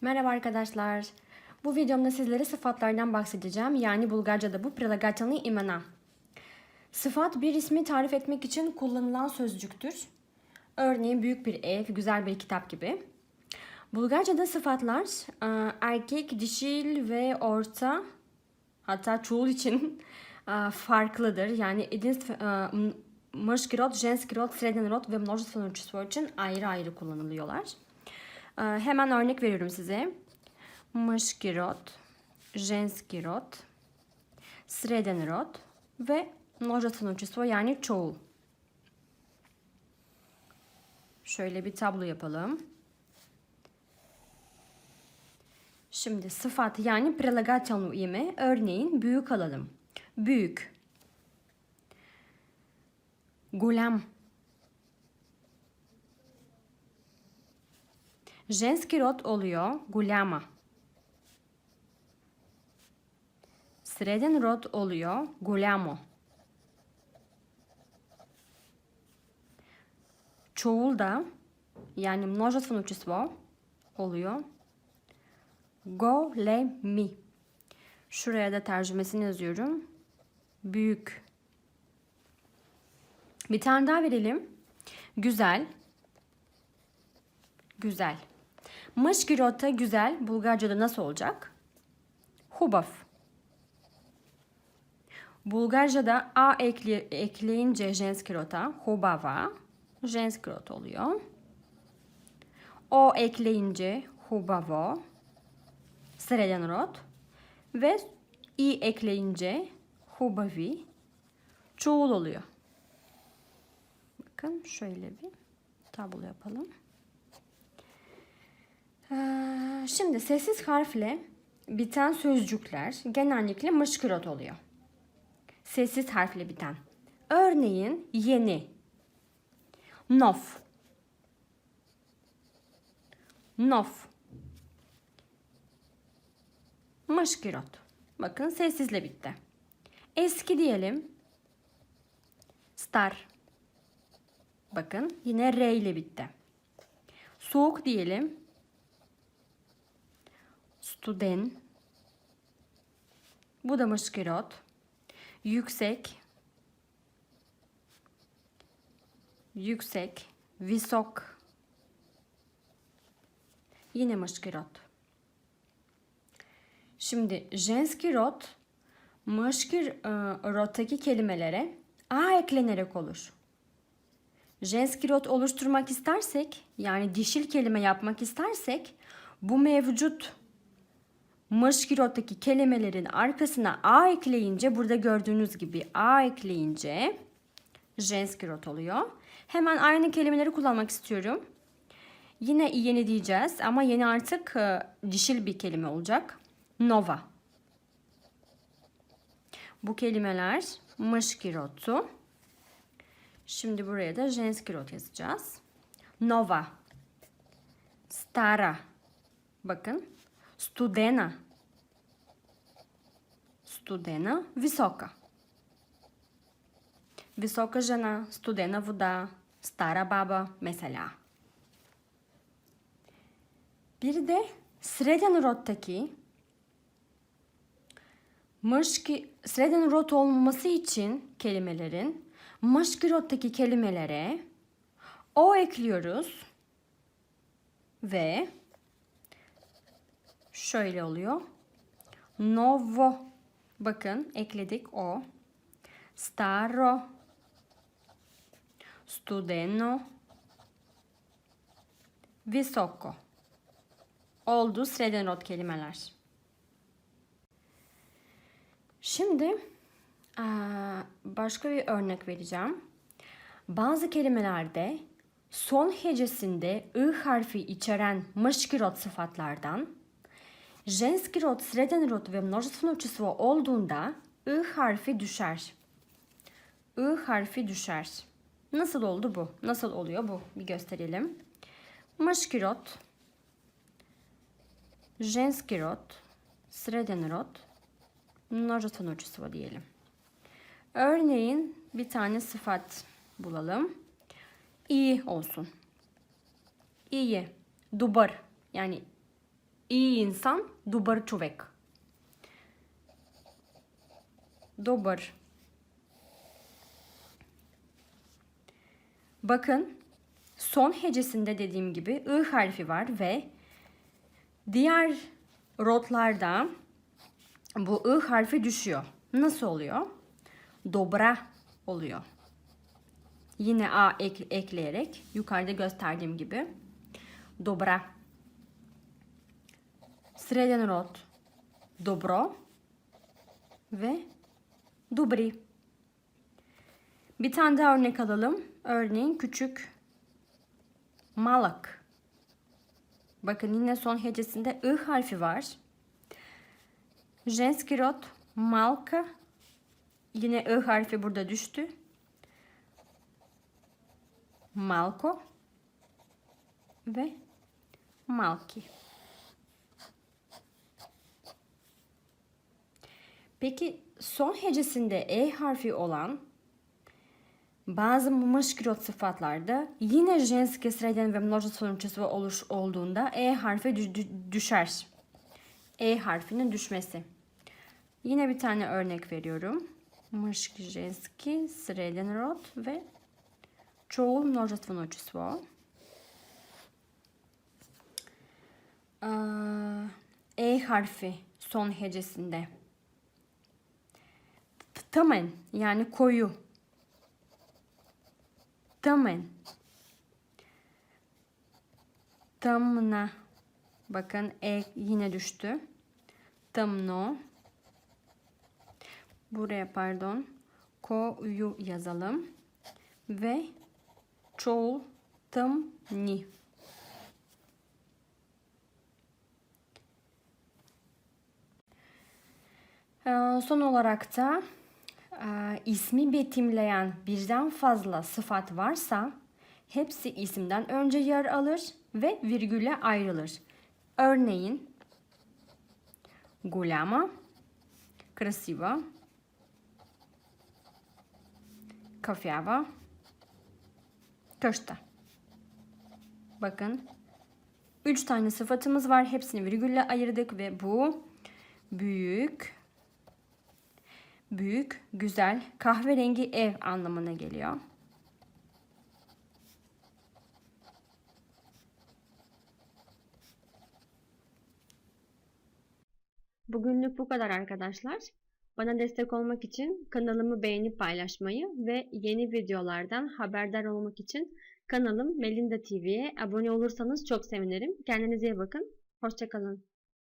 Merhaba arkadaşlar. Bu videomda sizlere sıfatlardan bahsedeceğim. Yani Bulgarca'da bu прилагательные imena. Sıfat bir ismi tarif etmek için kullanılan sözcüktür. Örneğin büyük bir ev, güzel bir kitap gibi. Bulgarca'da sıfatlar e, erkek, dişil ve orta hatta çoğul için e, farklıdır. Yani единств- e, мъжки род, женски род, среден род ve множествено число için ayrı ayrı kullanılıyorlar. Ee, hemen örnek veriyorum size. Mışkirot, jenskirot, sredenirot ve množatın ölçüsü yani çoğul. Şöyle bir tablo yapalım. Şimdi sıfat yani prelegasyon uyumu örneğin büyük alalım. Büyük. Golem Женski rod oluyor голяма. Sredен rod oluyor голямо. Çoğul da yani множествено число oluyor големи. Şuraya da tercümesini yazıyorum. Büyük. Bir tane daha verelim. Güzel. Güzel. Mışgirota güzel Bulgarca'da nasıl olacak? Hubaf. Bulgarca'da a ekli, ekleyince jenskirota hubava jenskirot oluyor. O ekleyince hubavo sredyan rod ve i ekleyince hubavi çoğul oluyor. Bakın şöyle bir tablo yapalım. Ee, Şimdi sessiz harfle biten sözcükler genellikle mışkırot oluyor. Sessiz harfle biten. Örneğin yeni. Nof. Nof. Mışkırot. Bakın sessizle bitti. Eski diyelim. Star. Bakın yine R ile bitti. Soğuk diyelim. Studen. Bu da mışkirot. Yüksek. Yüksek. Visok. Yine mışkirot. Şimdi jenski rot mışkir e, rottaki kelimelere a eklenerek olur. Jenski rot oluşturmak istersek yani dişil kelime yapmak istersek bu mevcut Mışkirottaki kelimelerin arkasına a ekleyince burada gördüğünüz gibi a ekleyince jenskirot oluyor. Hemen aynı kelimeleri kullanmak istiyorum. Yine yeni diyeceğiz ama yeni artık e, dişil bir kelime olacak. Nova. Bu kelimeler mışkirotu. Şimdi buraya da jenskirot yazacağız. Nova. Stara. Bakın Студена. Студена, висока. Висока жена, студена вода, стара баба, mesela. Bir de sredен rottaki mışki sredен rot olması için kelimelerin mışki rottaki kelimelere o ekliyoruz ve şöyle oluyor. Novo. Bakın ekledik o. Staro. Studeno. Visoko. Oldu sredен rod kelimeler. Şimdi başka bir örnek vereceğim. Bazı kelimelerde son hecesinde ı harfi içeren mışkirot sıfatlardan Żeński rod, średni rod we mnożestwne çiso olduğunda ı harfi düşer. ı harfi düşer. Nasıl oldu bu? Nasıl oluyor bu? Bir gösterelim. Męski rod, żeński rod, średni rod, mnożestwne çiso diyelim. Örneğin bir tane sıfat bulalım. İyi olsun. İyi. Dubar. Yani İyi insan, добър човек. Добър. Bakın son hecesinde dediğim gibi ı harfi var ve diğer rotlarda bu ı harfi düşüyor. Nasıl oluyor? Dobra oluyor. Yine a ek- ekleyerek yukarıda gösterdiğim gibi dobra. Srednji rod dobro ve dobri. Bir tane daha örnek alalım. Örneğin küçük malak. Bakın yine son hecesinde ı harfi var. Женski rod malka. Yine ı harfi burada düştü. Malko ve Malki. Peki son hecesinde E harfi olan bazı mışkirot sıfatlarda yine jenski sreden ve множественное число oluş olduğunda E harfi dü- dü- düşer. E harfinin düşmesi. Yine bir tane örnek veriyorum. Мъжки, женски, среден род ve çoğul множествено число. Aa, E harfi son hecesinde. T- Tamamen yani koyu. Tamamen. Tamna. Bakın E yine düştü. Tamno. Buraya pardon. Koyu yazalım. Ve çoğul tamni. Ee, Son olarak da e, ismi betimleyen birden fazla sıfat varsa hepsi isimden önce yer alır ve virgüle ayrılır. Örneğin голяма, красива, кафява, köşte. Bakın. Üç tane sıfatımız var. Hepsini virgülle ayırdık ve bu büyük, büyük, güzel, kahverengi ev anlamına geliyor. Bugünlük bu kadar arkadaşlar. Bana destek olmak için kanalımı beğenip paylaşmayı ve yeni videolardan haberdar olmak için kanalım Melinda TV'ye abone olursanız çok sevinirim. Kendinize iyi bakın. Hoşçakalın.